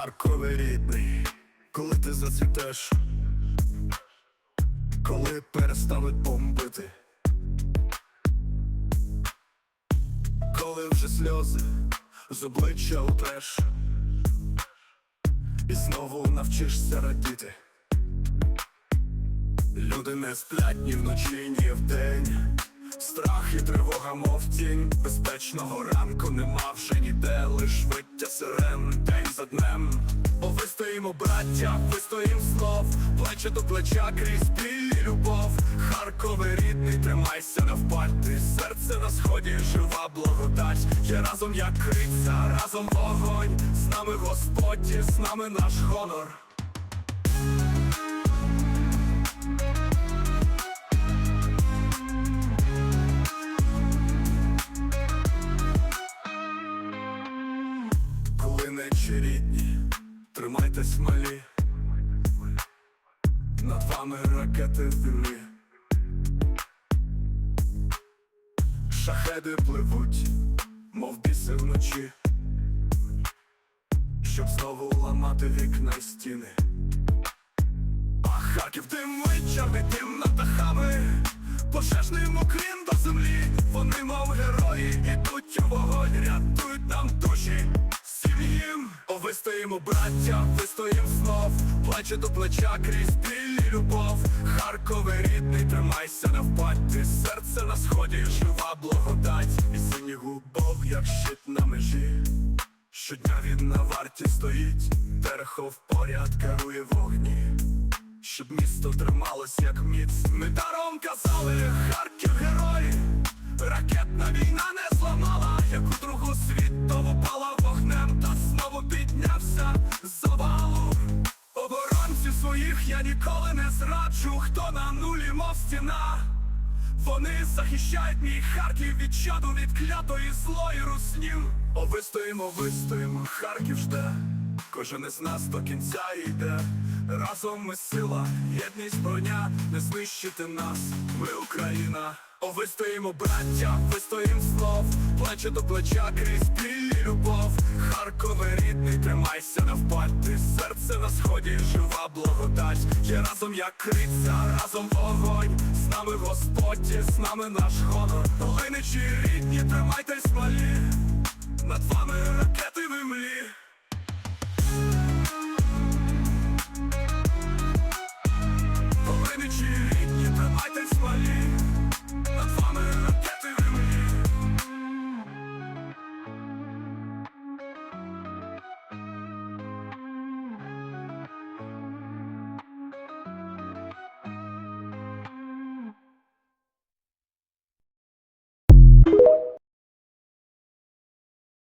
Харкове рідний, коли ти зацвітеш, коли перестануть бомбити, коли вже сльози з обличчя утреш, і знову навчишся радіти. Люди не сплять ні вночі, ні вдень. Страх і тривога, мов тінь Безпечного ранку нема вже ніде, лиш виття сирен день за днем. О, вистоїмо, браття, вистоїм знов, плече до плеча крізь біль любов. Харкове рідний, тримайся навпати, серце на сході, жива благодать. Є разом як криця, разом вогонь, з нами Господь, з нами наш гонор. Нечі рідні, тримайтесь малі, над вами ракети землі. Шахеди пливуть, мов біси вночі, щоб знову ламати вікна й стіни. А Харків димить, чорний дим над дахами, пожежний мокрін до землі. Вони, мов герої, ідуть у вогонь, рятують нам душі. Вистоїмо, браття, вистоїм знов, плече до плеча крізь біль і любов. Харкове рідний, тримайся навпаді, серце на сході, жива благодать, і синій губов, як щит на межі. Щодня він на варті стоїть, Терехов поряд керує вогні. Щоб місто трималось як міць. Ми даром казали, Харків герой Ракетна війна не зламала, своїх я ніколи не зраджу Хто на нулі, мов стіна вони захищають мій Харків від чаду, від клятої злої руснів. О, вистоїмо, вистоїмо, Харків жде. Кожен із нас до кінця йде. Разом ми сила, єдність броня, не знищити нас, ми Україна. О, вистоїмо, браття, вистоїм знов, плече до плеча крізь біль любов. Харкове рідний, тримайся навпаді, серце на сході, жива Є разом як криця, разом вогонь, з нами Господь, з нами наш гонор. Долиничі рідні, тримайтесь малі, над вами імлі.